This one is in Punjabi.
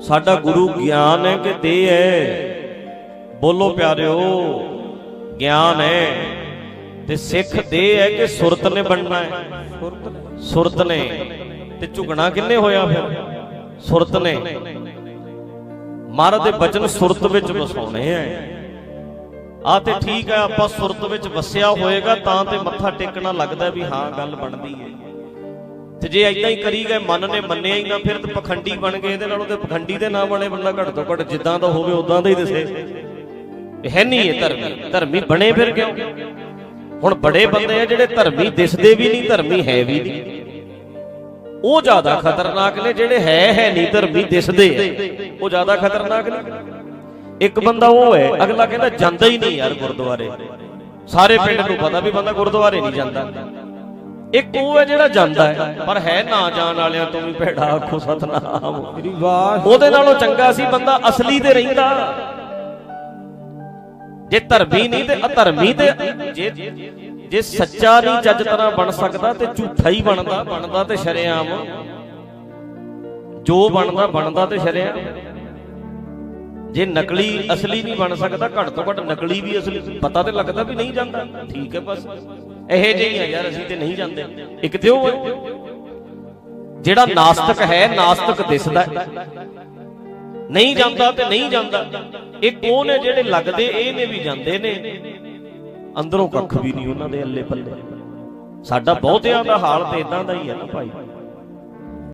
ਸਾਡਾ ਗੁਰੂ ਗਿਆਨ ਹੈ ਕਿ ਦੇਹ ਹੈ। ਬੋਲੋ ਪਿਆਰਿਓ ਗਿਆਨ ਹੈ। ਤੇ ਸਿੱਖ ਦੇਹ ਹੈ ਕਿ ਸੁਰਤ ਨੇ ਬਣਨਾ ਹੈ। ਸੁਰਤ ਨੇ। ਤੇ ਝੁਕਣਾ ਕਿੰਨੇ ਹੋਇਆ ਫਿਰ? ਸੁਰਤ ਨੇ। ਮਹਾਰਾਜ ਦੇ ਬਚਨ ਸੁਰਤ ਵਿੱਚ ਵਸਾਉਣੇ ਆ ਆ ਤੇ ਠੀਕ ਹੈ ਆਪਾਂ ਸੁਰਤ ਵਿੱਚ ਵਸਿਆ ਹੋਏਗਾ ਤਾਂ ਤੇ ਮੱਥਾ ਟੇਕਣਾ ਲੱਗਦਾ ਵੀ ਹਾਂ। ਗੱਲ ਬਣਦੀ ਹੈ। ਤੇ ਜੇ ਐਦਾਂ ਹੀ ਕਰੀ ਗਏ, ਮਨ ਨੇ ਮੰਨਿਆ ਹੀ ਨਾ, ਫਿਰ ਤੇ ਪਖੰਡੀ ਬਣ ਗਏ, ਇਹਦੇ ਨਾਲੋਂ ਤੇ ਪਖੰਡੀ ਦੇ ਨਾਂ ਵਾਲੇ ਬੰਦਾ ਘੱਟ ਤੋਂ ਘੱਟ ਜਿੱਦਾਂ ਦਾ ਹੋਵੇ ਉਦਾਂ ਦਾ ਹੀ ਦਿਸੇ। ਹੈ ਨਹੀਂ ਇਹ ਧਰਮੀ। ਧਰਮੀ ਬਣੇ ਫਿਰ ਕਿਉਂ? ਹੁਣ ਬੜੇ ਬੰਦੇ ਆ ਜਿਹੜੇ ਧਰਮੀ ਦਿਸਦੇ ਵੀ ਨਹੀਂ, ਧਰਮੀ ਹੈ ਵੀ ਨਹੀਂ। ਉਹ ਜ਼ਿਆਦਾ ਖਤਰਨਾਕ ਨੇ ਜਿਹੜੇ ਹੈ ਹੈ ਨਹੀਂ, ਧਰਮੀ ਦਿਸਦੇ ਆ। ਉਹ ਜ਼ਿਆਦਾ ਖਤਰਨਾਕ ਨੇ। ਇੱਕ ਬੰਦਾ ਉਹ ਹੈ, ਅਗਲਾ ਕਹਿੰਦਾ ਜਾਂਦਾ ਹੀ ਨਹੀਂ ਯਾਰ ਗੁਰਦੁਆਰੇ। ਸਾਰੇ ਪਿੰਡ ਨੂੰ ਪਤਾ ਵੀ ਬੰਦਾ ਗੁਰਦੁਆਰੇ ਨਹੀਂ ਜਾਂਦਾ। ਇੱਕ ਉਹ ਹੈ ਜਿਹੜਾ ਜਾਂਦਾ ਹੈ। ਪਰ ਹੈ ਨਾ ਜਾਣ ਵਾਲਿਆਂ ਤੋਂ ਵੀ ਭੈੜਾ ਆਖੋ ਸਤਨਾਮ। ਮੇਰੀ ਵਾਹ ਉਹਦੇ ਨਾਲੋਂ ਚੰਗਾ ਸੀ ਬੰਦਾ ਅਸਲੀ ਤੇ ਰਹਿੰਦਾ। ਜੇ ਧਰਮੀ ਨਹੀਂ ਤੇ ਅਧਰਮੀ ਤੇ ਜੇ ਜੇ ਸੱਚਾ ਨਹੀਂ ਚੱਜ ਤਰ੍ਹਾਂ ਬਣ ਸਕਦਾ ਤੇ ਝੂਠਾ ਹੀ ਬਣਦਾ। ਬਣਦਾ ਤੇ ਸ਼ਰੇਆਮ। ਜੋ ਬਣਦਾ ਬਣਦਾ ਤੇ ਸ਼ਰੇਆਮ। ਜੇ ਨਕਲੀ ਅਸਲੀ ਨਹੀਂ ਬਣ ਸਕਦਾ ਘੱਟ ਤੋਂ ਘੱਟ ਨਕਲੀ ਵੀ ਅਸਲੀ। ਪਤਾ ਤੇ ਲੱਗਦਾ ਵੀ ਨਹੀਂ ਜਾਂਦਾ। ਠੀਕ ਹੈ ਬਸ। ਇਹੇ ਜਿਹੀ ਆ ਯਾਰ, ਅਸੀਂ ਤੇ ਨਹੀਂ ਜਾਂਦੇ। ਇੱਕ ਤੇ ਉਹ ਹੈ ਜਿਹੜਾ ਨਾਸਤਕ ਹੈ, ਨਾਸਤਕ ਦਿਸਦਾ। ਨਹੀਂ ਜਾਂਦਾ ਤੇ ਨਹੀਂ ਜਾਂਦਾ। ਇਹ ਉਹ ਨੇ ਜਿਹੜੇ ਲੱਗਦੇ, ਇਹ ਨੇ ਵੀ ਜਾਂਦੇ ਨੇ। ਅੰਦਰੋਂ ਕੱਖ ਵੀ ਨਹੀਂ ਉਹਨਾਂ ਦੇ ਅੱਲੇ ਪੱਲੇ ਸਾਡਾ ਬਹੁਤਿਆਂ ਦਾ ਹਾਲ ਤੇ ਇਦਾਂ ਦਾ ਹੀ ਹੈ ਨਾ ਭਾਈ।